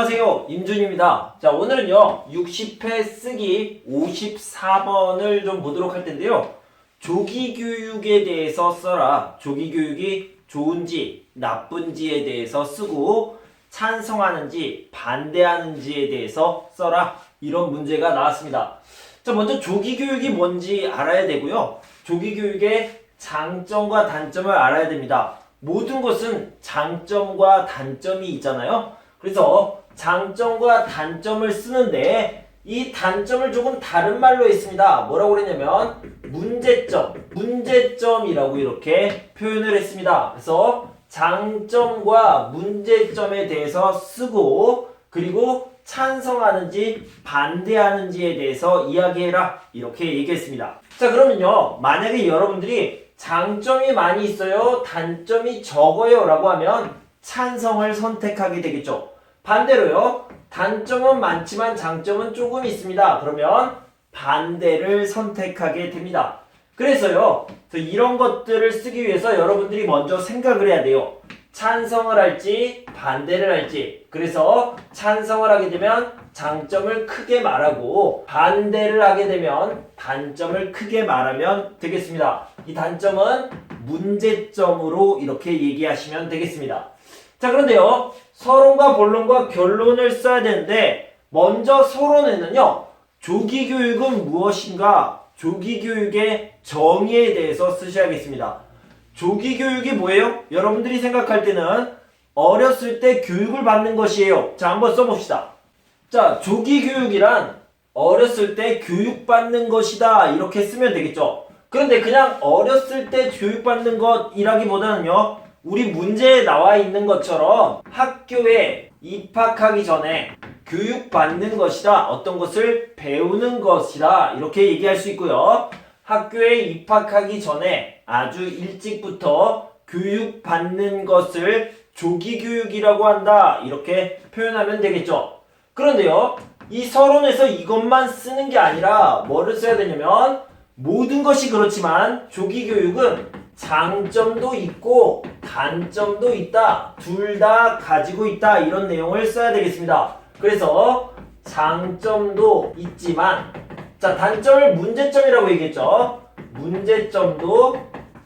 안녕하세요. 임준입니다. 자, 오늘은요, 60회 쓰기 54번을 좀 보도록 할 텐데요. 조기 교육에 대해서 써라. 조기 교육이 좋은지, 나쁜지에 대해서 쓰고, 찬성하는지, 반대하는지에 대해서 써라. 이런 문제가 나왔습니다. 자, 먼저 조기 교육이 뭔지 알아야 되고요. 조기 교육의 장점과 단점을 알아야 됩니다. 모든 것은 장점과 단점이 있잖아요. 그래서 장점과 단점을 쓰는데 이 단점을 조금 다른 말로 했습니다. 뭐라고 그랬냐면 문제점, 문제점이라고 이렇게 표현을 했습니다. 그래서 장점과 문제점에 대해서 쓰고 그리고 찬성하는지 반대하는지에 대해서 이야기해라 이렇게 얘기했습니다. 자 그러면요 만약에 여러분들이 장점이 많이 있어요 단점이 적어요 라고 하면 찬성을 선택하게 되겠죠. 반대로요. 단점은 많지만 장점은 조금 있습니다. 그러면 반대를 선택하게 됩니다. 그래서요. 그래서 이런 것들을 쓰기 위해서 여러분들이 먼저 생각을 해야 돼요. 찬성을 할지 반대를 할지. 그래서 찬성을 하게 되면 장점을 크게 말하고 반대를 하게 되면 단점을 크게 말하면 되겠습니다. 이 단점은 문제점으로 이렇게 얘기하시면 되겠습니다. 자, 그런데요. 서론과 본론과 결론을 써야 되는데, 먼저 서론에는요, 조기 교육은 무엇인가, 조기 교육의 정의에 대해서 쓰셔야겠습니다. 조기 교육이 뭐예요? 여러분들이 생각할 때는 어렸을 때 교육을 받는 것이에요. 자, 한번 써봅시다. 자, 조기 교육이란 어렸을 때 교육받는 것이다. 이렇게 쓰면 되겠죠. 그런데 그냥 어렸을 때 교육받는 것이라기보다는요, 우리 문제에 나와 있는 것처럼 학교에 입학하기 전에 교육받는 것이다. 어떤 것을 배우는 것이다. 이렇게 얘기할 수 있고요. 학교에 입학하기 전에 아주 일찍부터 교육받는 것을 조기교육이라고 한다. 이렇게 표현하면 되겠죠. 그런데요. 이 서론에서 이것만 쓰는 게 아니라 뭐를 써야 되냐면 모든 것이 그렇지만 조기교육은 장점도 있고 단점도 있다. 둘 다 가지고 있다. 이런 내용을 써야 되겠습니다. 그래서 장점도 있지만 자, 단점을 문제점이라고 얘기했죠. 문제점도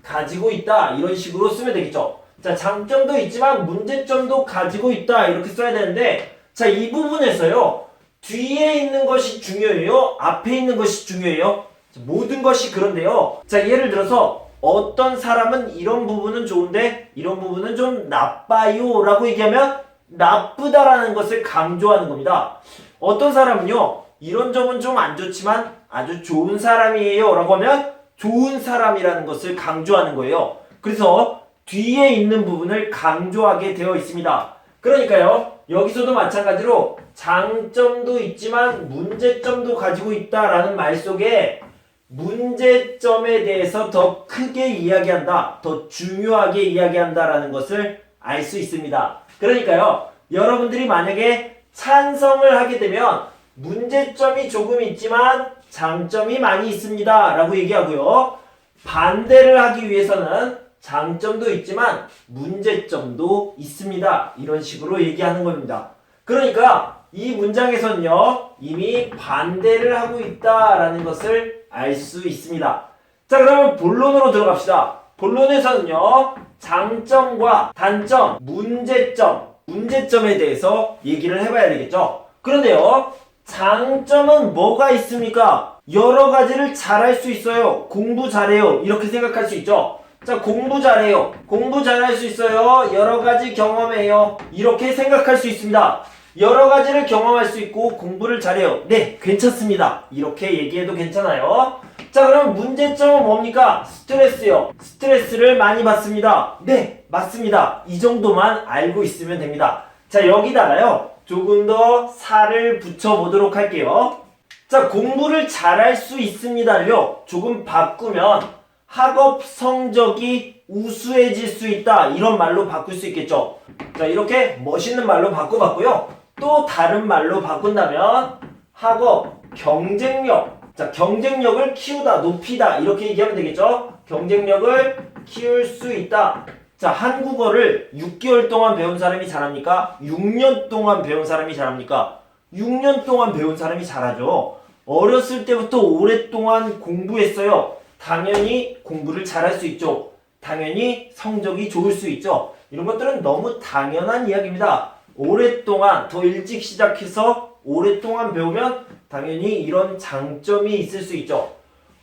가지고 있다. 이런 식으로 쓰면 되겠죠. 자, 장점도 있지만 문제점도 가지고 있다. 이렇게 써야 되는데 자, 이 부분에서요. 뒤에 있는 것이 중요해요? 앞에 있는 것이 중요해요? 자, 모든 것이 그런데요. 자, 예를 들어서 어떤 사람은 이런 부분은 좋은데 이런 부분은 좀 나빠요 라고 얘기하면 나쁘다라는 것을 강조하는 겁니다. 어떤 사람은요, 이런 점은 좀 안 좋지만 아주 좋은 사람이에요 라고 하면 좋은 사람이라는 것을 강조하는 거예요. 그래서 뒤에 있는 부분을 강조하게 되어 있습니다. 그러니까요, 여기서도 마찬가지로 장점도 있지만 문제점도 가지고 있다라는 말 속에 문제점에 대해서 더 크게 이야기한다, 더 중요하게 이야기한다라는 것을 알 수 있습니다. 그러니까요, 여러분들이 만약에 찬성을 하게 되면 문제점이 조금 있지만 장점이 많이 있습니다. 라고 얘기하고요. 반대를 하기 위해서는 장점도 있지만 문제점도 있습니다. 이런 식으로 얘기하는 겁니다. 그러니까 이 문장에서는요, 이미 반대를 하고 있다라는 것을 알 수 있습니다. 자, 그러면 본론으로 들어갑시다. 본론에서는요, 장점과 단점, 문제점, 문제점에 대해서 얘기를 해봐야 되겠죠? 그런데요, 장점은 뭐가 있습니까? 여러 가지를 잘할 수 있어요. 공부 잘해요. 이렇게 생각할 수 있죠? 자, 공부 잘해요. 공부 잘할 수 있어요. 여러 가지 경험해요. 이렇게 생각할 수 있습니다. 여러 가지를 경험할 수 있고 공부를 잘해요. 네, 괜찮습니다. 이렇게 얘기해도 괜찮아요. 자, 그럼 문제점은 뭡니까? 스트레스요. 스트레스를 많이 받습니다. 네, 맞습니다. 이 정도만 알고 있으면 됩니다. 자, 여기다가요. 조금 더 살을 붙여보도록 할게요. 자, 공부를 잘할 수 있습니다를요. 조금 바꾸면 학업 성적이 우수해질 수 있다. 이런 말로 바꿀 수 있겠죠. 자, 이렇게 멋있는 말로 바꿔봤고요. 또 다른 말로 바꾼다면 학업 경쟁력. 자, 경쟁력을 키우다, 높이다. 이렇게 얘기하면 되겠죠. 경쟁력을 키울 수 있다. 자, 한국어를 6개월 동안 배운 사람이 잘합니까? 6년 동안 배운 사람이 잘합니까? 6년 동안 배운 사람이 잘하죠. 어렸을 때부터 오랫동안 공부했어요. 당연히 공부를 잘할 수 있죠. 당연히 성적이 좋을 수 있죠. 이런 것들은 너무 당연한 이야기입니다. 오랫동안 더 일찍 시작해서 오랫동안 배우면 당연히 이런 장점이 있을 수 있죠.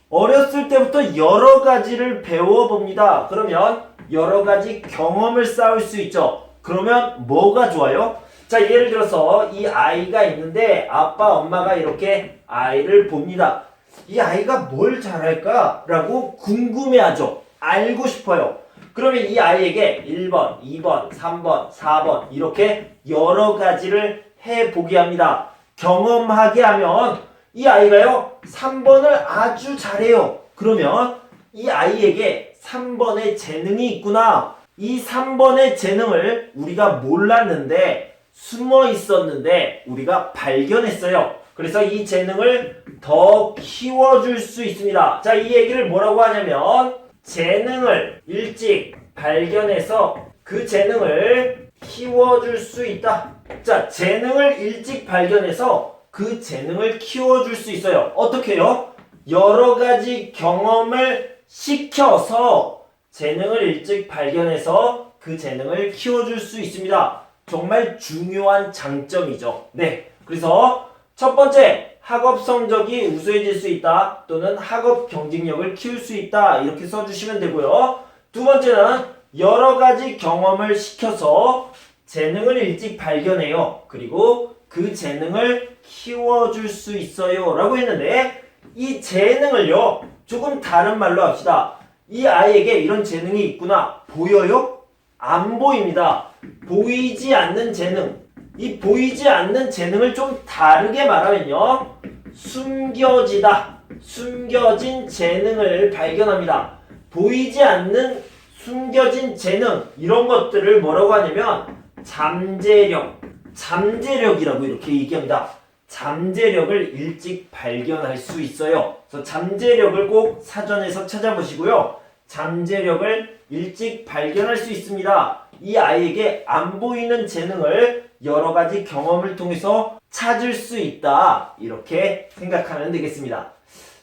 어렸을 때부터 여러 가지를 배워봅니다. 그러면 여러 가지 경험을 쌓을 수 있죠. 그러면 뭐가 좋아요? 자, 예를 들어서 이 아이가 있는데 아빠, 엄마가 이렇게 아이를 봅니다. 이 아이가 뭘 잘할까? 라고 궁금해하죠. 알고 싶어요. 그러면 이 아이에게 1번, 2번, 3번, 4번 이렇게 여러 가지를 해보게 합니다. 경험하게 하면 이 아이가요, 3번을 아주 잘해요. 그러면 이 아이에게 3번의 재능이 있구나. 이 3번의 재능을 우리가 몰랐는데 숨어 있었는데 우리가 발견했어요. 그래서 이 재능을 더 키워줄 수 있습니다. 자, 이 얘기를 뭐라고 하냐면 재능을 일찍 발견해서 그 재능을 키워줄 수 있다. 자, 재능을 일찍 발견해서 그 재능을 키워줄 수 있어요. 어떻게요? 여러 가지 경험을 시켜서 재능을 일찍 발견해서 그 재능을 키워줄 수 있습니다. 정말 중요한 장점이죠. 네. 그래서 첫 번째, 학업 성적이 우수해질 수 있다. 또는 학업 경쟁력을 키울 수 있다. 이렇게 써주시면 되고요. 두 번째는 여러 가지 경험을 시켜서 재능을 일찍 발견해요. 그리고 그 재능을 키워줄 수 있어요. 라고 했는데, 이 재능을요, 조금 다른 말로 합시다. 이 아이에게 이런 재능이 있구나. 보여요? 안 보입니다. 보이지 않는 재능. 이 보이지 않는 재능을 좀 다르게 말하면요. 숨겨지다. 숨겨진 재능을 발견합니다. 보이지 않는 숨겨진 재능. 이런 것들을 뭐라고 하냐면 잠재력. 잠재력이라고 이렇게 얘기합니다. 잠재력을 일찍 발견할 수 있어요. 그래서 잠재력을 꼭 사전에서 찾아보시고요. 잠재력을 일찍 발견할 수 있습니다. 이 아이에게 안 보이는 재능을 여러 가지 경험을 통해서 찾을 수 있다. 이렇게 생각하면 되겠습니다.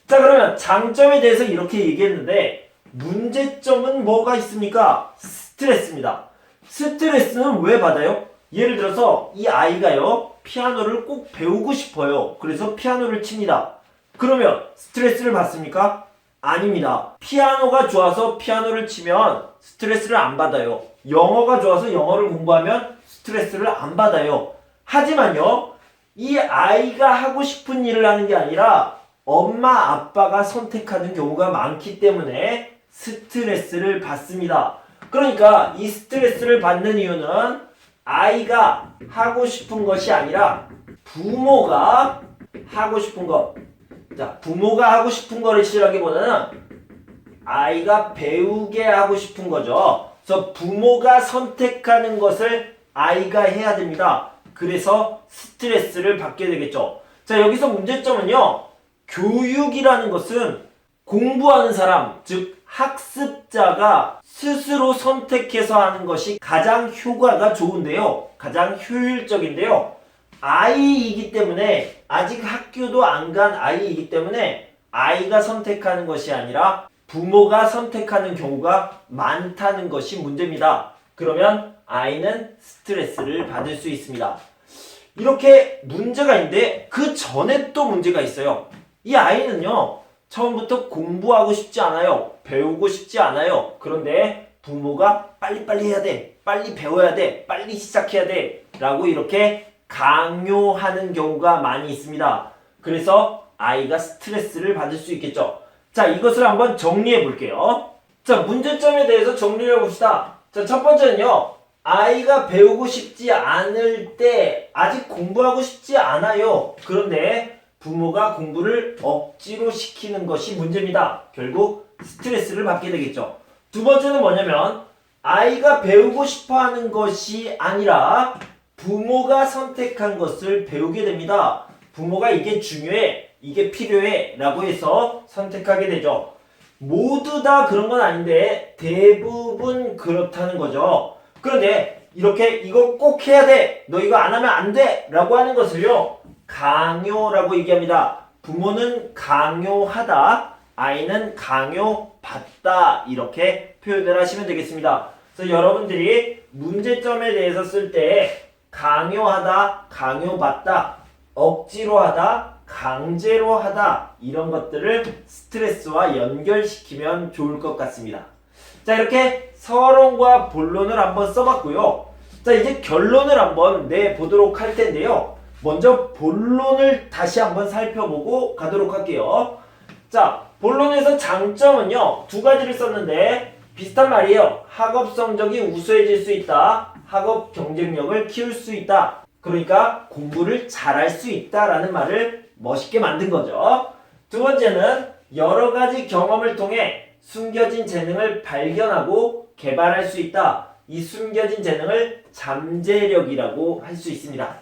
자, 그러면 장점에 대해서 이렇게 얘기했는데 문제점은 뭐가 있습니까? 스트레스입니다. 스트레스는 왜 받아요? 예를 들어서 이 아이가요, 피아노를 꼭 배우고 싶어요. 그래서 피아노를 칩니다. 그러면 스트레스를 받습니까? 아닙니다. 피아노가 좋아서 피아노를 치면 스트레스를 안 받아요. 영어가 좋아서 영어를 공부하면 스트레스를 안 받아요. 하지만요, 이 아이가 하고 싶은 일을 하는 게 아니라 엄마, 아빠가 선택하는 경우가 많기 때문에 스트레스를 받습니다. 그러니까 이 스트레스를 받는 이유는 아이가 하고 싶은 것이 아니라 부모가 하고 싶은 것. 자, 부모가 하고 싶은 거를 싫어하기보다는 아이가 배우게 하고 싶은 거죠. 그래서 부모가 선택하는 것을 아이가 해야 됩니다. 그래서 스트레스를 받게 되겠죠. 자, 여기서 문제점은요. 교육이라는 것은 공부하는 사람, 즉 학습자가 스스로 선택해서 하는 것이 가장 효과가 좋은데요. 가장 효율적인데요. 아이이기 때문에 아직 학교도 안 간 아이이기 때문에 아이가 선택하는 것이 아니라 부모가 선택하는 경우가 많다는 것이 문제입니다. 그러면 아이는 스트레스를 받을 수 있습니다. 이렇게 문제가 있는데 그 전에 또 문제가 있어요. 이 아이는요, 처음부터 공부하고 싶지 않아요. 배우고 싶지 않아요. 그런데 부모가 빨리빨리 해야 돼. 빨리 배워야 돼. 빨리 시작해야 돼. 라고 이렇게 강요하는 경우가 많이 있습니다. 그래서 아이가 스트레스를 받을 수 있겠죠. 자, 이것을 한번 정리해 볼게요. 자, 문제점에 대해서 정리를 해 봅시다. 자, 첫 번째는요. 아이가 배우고 싶지 않을 때 아직 공부하고 싶지 않아요. 그런데 부모가 공부를 억지로 시키는 것이 문제입니다. 결국 스트레스를 받게 되겠죠. 두 번째는 뭐냐면 아이가 배우고 싶어 하는 것이 아니라 부모가 선택한 것을 배우게 됩니다. 부모가 이게 중요해, 이게 필요해 라고 해서 선택하게 되죠. 모두 다 그런 건 아닌데 대부분 그렇다는 거죠. 그런데 이렇게 이거 꼭 해야 돼. 너 이거 안 하면 안 돼. 라고 하는 것을요. 강요라고 얘기합니다. 부모는 강요하다. 아이는 강요받다. 이렇게 표현을 하시면 되겠습니다. 그래서 여러분들이 문제점에 대해서 쓸 때 강요하다, 강요받다, 억지로 하다, 강제로 하다 이런 것들을 스트레스와 연결시키면 좋을 것 같습니다. 자 이렇게 서론과 본론을 한번 써봤고요. 자 이제 결론을 한번 내보도록 할 텐데요. 먼저 본론을 다시 한번 살펴보고 가도록 할게요. 자 본론에서 장점은요 두 가지를 썼는데 비슷한 말이에요. 학업 성적이 우수해질 수 있다. 학업 경쟁력을 키울 수 있다. 그러니까 공부를 잘할 수 있다라는 말을 멋있게 만든 거죠. 두 번째는 여러 가지 경험을 통해 숨겨진 재능을 발견하고 개발할 수 있다. 이 숨겨진 재능을 잠재력이라고 할 수 있습니다.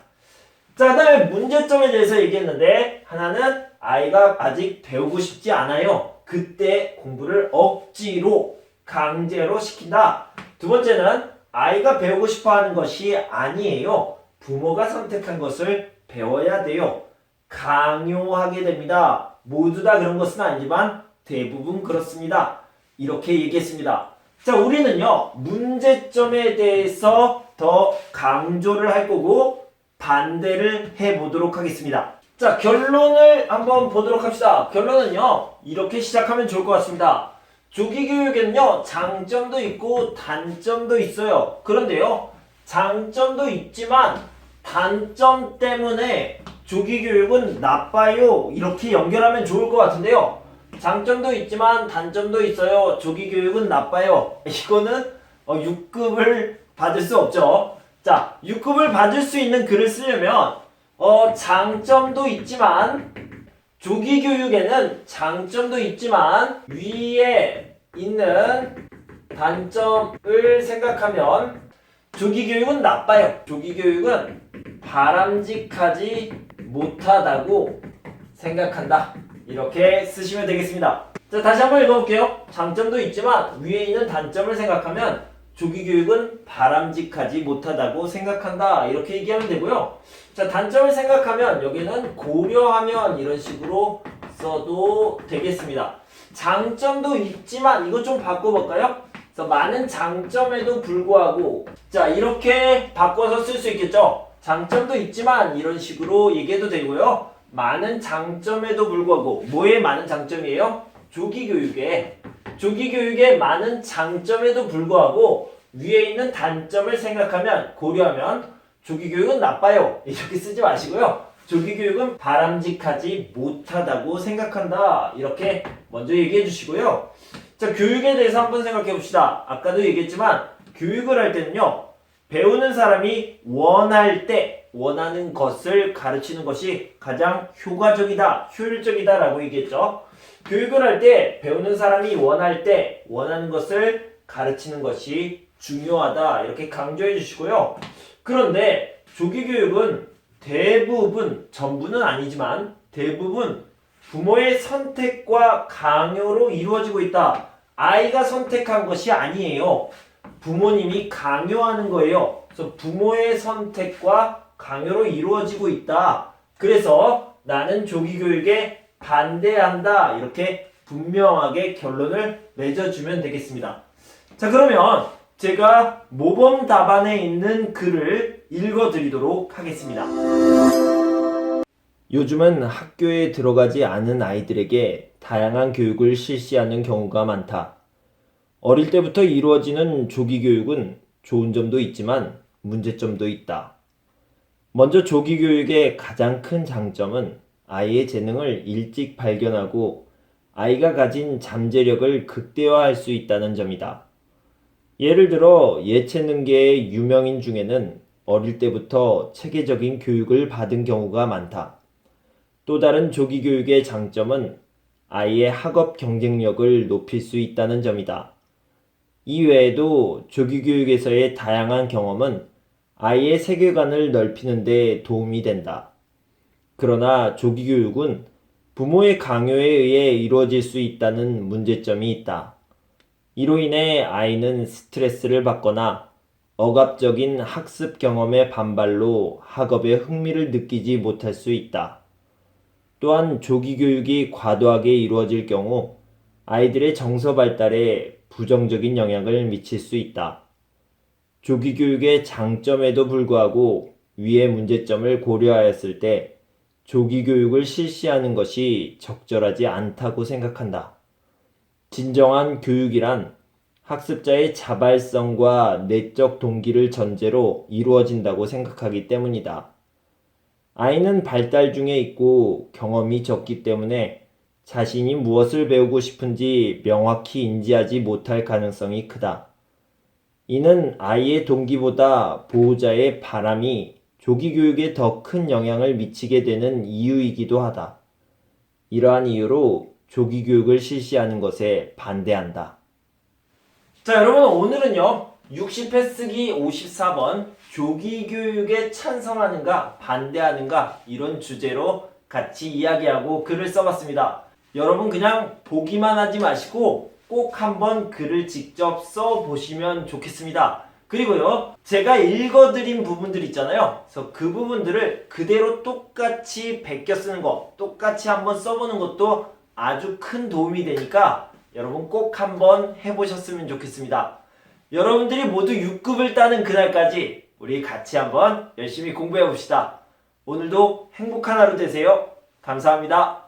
자, 그다음에 문제점에 대해서 얘기했는데 하나는 아이가 아직 배우고 싶지 않아요. 그때 공부를 억지로 강제로 시킨다. 두 번째는 아이가 배우고 싶어 하는 것이 아니에요. 부모가 선택한 것을 배워야 돼요. 강요하게 됩니다. 모두 다 그런 것은 아니지만 대부분 그렇습니다. 이렇게 얘기했습니다. 자, 우리는요, 문제점에 대해서 더 강조를 할 거고, 반대를 해 보도록 하겠습니다. 자, 결론을 한번 보도록 합시다. 결론은요, 이렇게 시작하면 좋을 것 같습니다. 조기 교육에는요, 장점도 있고, 단점도 있어요. 그런데요, 장점도 있지만, 단점 때문에 조기 교육은 나빠요. 이렇게 연결하면 좋을 것 같은데요. 장점도 있지만 단점도 있어요. 조기 교육은 나빠요. 이거는 어, 6급을 받을 수 없죠. 자, 6급을 받을 수 있는 글을 쓰려면 어, 장점도 있지만 조기 교육에는 장점도 있지만 위에 있는 단점을 생각하면 조기 교육은 나빠요. 조기 교육은 바람직하지 못하다고 생각한다. 이렇게 쓰시면 되겠습니다. 자, 다시 한번 읽어볼게요. 장점도 있지만 위에 있는 단점을 생각하면 조기 교육은 바람직하지 못하다고 생각한다. 이렇게 얘기하면 되고요. 자, 단점을 생각하면 여기는 고려하면 이런 식으로 써도 되겠습니다. 장점도 있지만 이거 좀 바꿔볼까요? 그래서 많은 장점에도 불구하고 자 이렇게 바꿔서 쓸 수 있겠죠. 장점도 있지만 이런 식으로 얘기해도 되고요. 많은 장점에도 불구하고 뭐에 많은 장점이에요? 조기 교육에 조기 교육에 많은 장점에도 불구하고 위에 있는 단점을 생각하면 고려하면 조기 교육은 나빠요 이렇게 쓰지 마시고요. 조기 교육은 바람직하지 못하다고 생각한다 이렇게 먼저 얘기해 주시고요. 자 교육에 대해서 한번 생각해 봅시다. 아까도 얘기했지만 교육을 할 때는요 배우는 사람이 원할 때 원하는 것을 가르치는 것이 가장 효과적이다, 효율적이다 라고 얘기했죠. 교육을 할 때 배우는 사람이 원할 때 원하는 것을 가르치는 것이 중요하다 이렇게 강조해 주시고요. 그런데 조기 교육은 대부분 전부는 아니지만 대부분 부모의 선택과 강요로 이루어지고 있다. 아이가 선택한 것이 아니에요. 부모님이 강요하는 거예요. 그래서 부모의 선택과 강요로 이루어지고 있다. 그래서 나는 조기 교육에 반대한다. 이렇게 분명하게 결론을 맺어주면 되겠습니다. 자, 그러면 제가 모범 답안에 있는 글을 읽어드리도록 하겠습니다. 요즘은 학교에 들어가지 않은 아이들에게 다양한 교육을 실시하는 경우가 많다. 어릴 때부터 이루어지는 조기 교육은 좋은 점도 있지만 문제점도 있다. 먼저 조기 교육의 가장 큰 장점은 아이의 재능을 일찍 발견하고 아이가 가진 잠재력을 극대화할 수 있다는 점이다. 예를 들어 예체능계의 유명인 중에는 어릴 때부터 체계적인 교육을 받은 경우가 많다. 또 다른 조기 교육의 장점은 아이의 학업 경쟁력을 높일 수 있다는 점이다. 이외에도 조기 교육에서의 다양한 경험은 아이의 세계관을 넓히는 데 도움이 된다. 그러나 조기 교육은 부모의 강요에 의해 이루어질 수 있다는 문제점이 있다. 이로 인해 아이는 스트레스를 받거나 억압적인 학습 경험의 반발로 학업에 흥미를 느끼지 못할 수 있다. 또한 조기 교육이 과도하게 이루어질 경우 아이들의 정서 발달에 부정적인 영향을 미칠 수 있다. 조기 교육의 장점에도 불구하고 위의 문제점을 고려하였을 때 조기 교육을 실시하는 것이 적절하지 않다고 생각한다. 진정한 교육이란 학습자의 자발성과 내적 동기를 전제로 이루어진다고 생각하기 때문이다. 아이는 발달 중에 있고 경험이 적기 때문에 자신이 무엇을 배우고 싶은지 명확히 인지하지 못할 가능성이 크다. 이는 아이의 동기보다 보호자의 바람이 조기 교육에 더 큰 영향을 미치게 되는 이유이기도 하다. 이러한 이유로 조기 교육을 실시하는 것에 반대한다. 자, 여러분 오늘은요. 60회 쓰기 54번 조기 교육에 찬성하는가 반대하는가 이런 주제로 같이 이야기하고 글을 써봤습니다. 여러분 그냥 보기만 하지 마시고 꼭 한번 글을 직접 써 보시면 좋겠습니다. 그리고요, 제가 읽어드린 부분들 있잖아요. 그래서 그 부분들을 그대로 똑같이 베껴 쓰는 거, 똑같이 한번 써보는 것도 아주 큰 도움이 되니까 여러분 꼭 한번 해보셨으면 좋겠습니다. 여러분들이 모두 6급을 따는 그날까지 우리 같이 한번 열심히 공부해 봅시다. 오늘도 행복한 하루 되세요. 감사합니다.